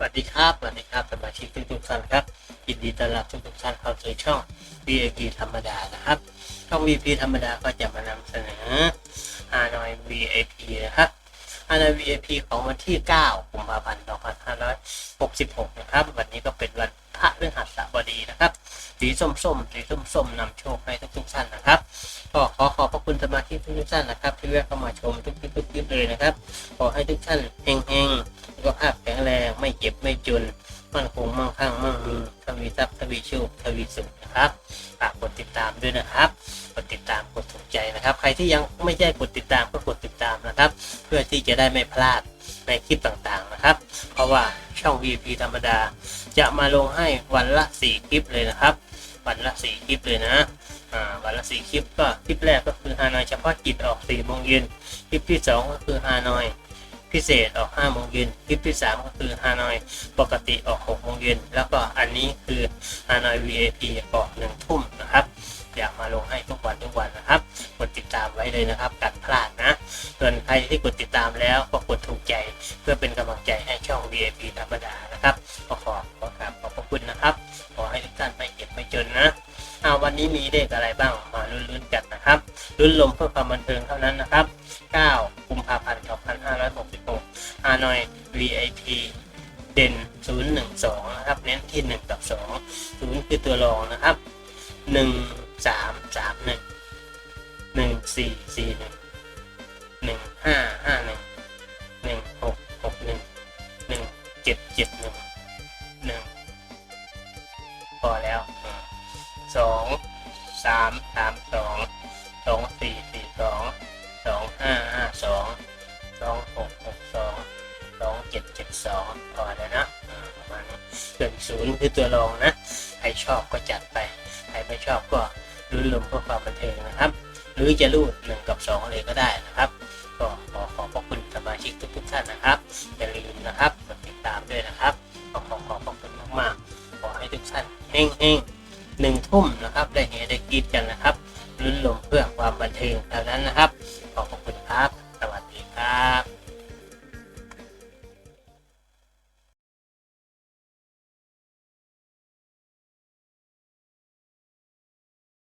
สวัสดีครับสวัสดีครับสมาชิกทุกๆท่านครับยินดีต้อนรับทุกๆท่านเข้าสู่ช่อง VIP ธรรมดานะครับช่อง VIP ธรรมดาก็จะมานำเสนอฮานอย VIP นะครับฮานอย VIP ของวันที่ 9 กุมภาพันธ์ 2566 นะครับ วันนี้ก็เป็นวันพระฤหัสบดีนะครับ สีส้มๆสีส้มๆนำโชคให้ทุกๆท่านนะครับก็ขอขอบพระคุณสมาชิกทุกๆท่านนะครับ ที่แวะเข้ามาชมทุกๆทุกๆคลิปเลยนะครับ ขอให้ทุกท่านเฮงๆสุขภาพแข็งแรงไม่เจ็บไม่จนมั่นคงมั่งคั่งมั่งมีทวีทรัพย์ทวีโชคทวีสุขนะครับฝากกดติดตามด้วยนะครับ กดติดตามกดถูกใจนะครับ ใครที่ยังไม่ได้กดติดตามก็กดติดตามนะครับ เพื่อที่จะได้ไม่พลาดในคลิปต่างๆนะครับ เพราะว่าช่อง VP ธรรมดา จะมาลงให้วันละ 4 คลิปเลยนะครับ วันละ4คลิปเลยนะอ่าวันละ4คลิปก็คลิปแรกก็คือฮานอยเฉพาะกิจออก4โมงเย็นคลิปที่สองก็คือฮานอยพิเศษออก5โมงเย็นคลิปที่ 3 ก็คือฮานอยปกติออก6โมงเย็นแล้วก็อันนี้คือฮานอย VIP ออก1ทุ่มนะครับอยากมาลงให้ทุกวันทุกวันนะครับ กดติดตามไว้เลยนะครับกันพลาดนะส่วนใครที่กดติดตามแล้วก็กดถูกใจเพื่อเป็นกำลังใจให้ช่อง VIP ธรรมดา เอาวันนี้มีเลขอะไรบ้างมาลุ้นๆกันนะครับลุ้นลมเพื่อความบันเทิงเท่านั้นนะครับ 9 กุมภาพันธ์ 2566ฮานอย VIP เด่น 012 นะครับ เน้นที่ 1 กับ 2 0 คือตัวรองนะครับ 1 3 3 1 1 4 4 1 1 5 5 1 1 6 6 1 1 7 7 1 1 พอแล้ว 2 3 3 2 2 4 4 2สองสองสี่สี่สองสองห้าห้าสองสองหกหกสองสองเจ็ดเจ็ดสองพอแล้วนะประมาณนี้ส่วนศูนย์คือตัวรองนะใครชอบก็จัดไปใครไม่ชอบก็ลุ้นลมเพื่อความบันเทิงนะครับ หรือจะรูดหนึ่งกับสองเลยก็ได้นะครับก็ขอขอบพระคุณสมาชิกทุกๆท่านนะครับอย่าลืมนะครับกดติดตามด้วยนะครับขอขอขอบพระคุณมากๆขอให้ทุกท่านเฮงเฮงๆ หนึ่งทุ่มนะครับได้เฮได้กินกันนะครับลุ้นลมเพื่อความบันเทิงเท่านั้นนะครับ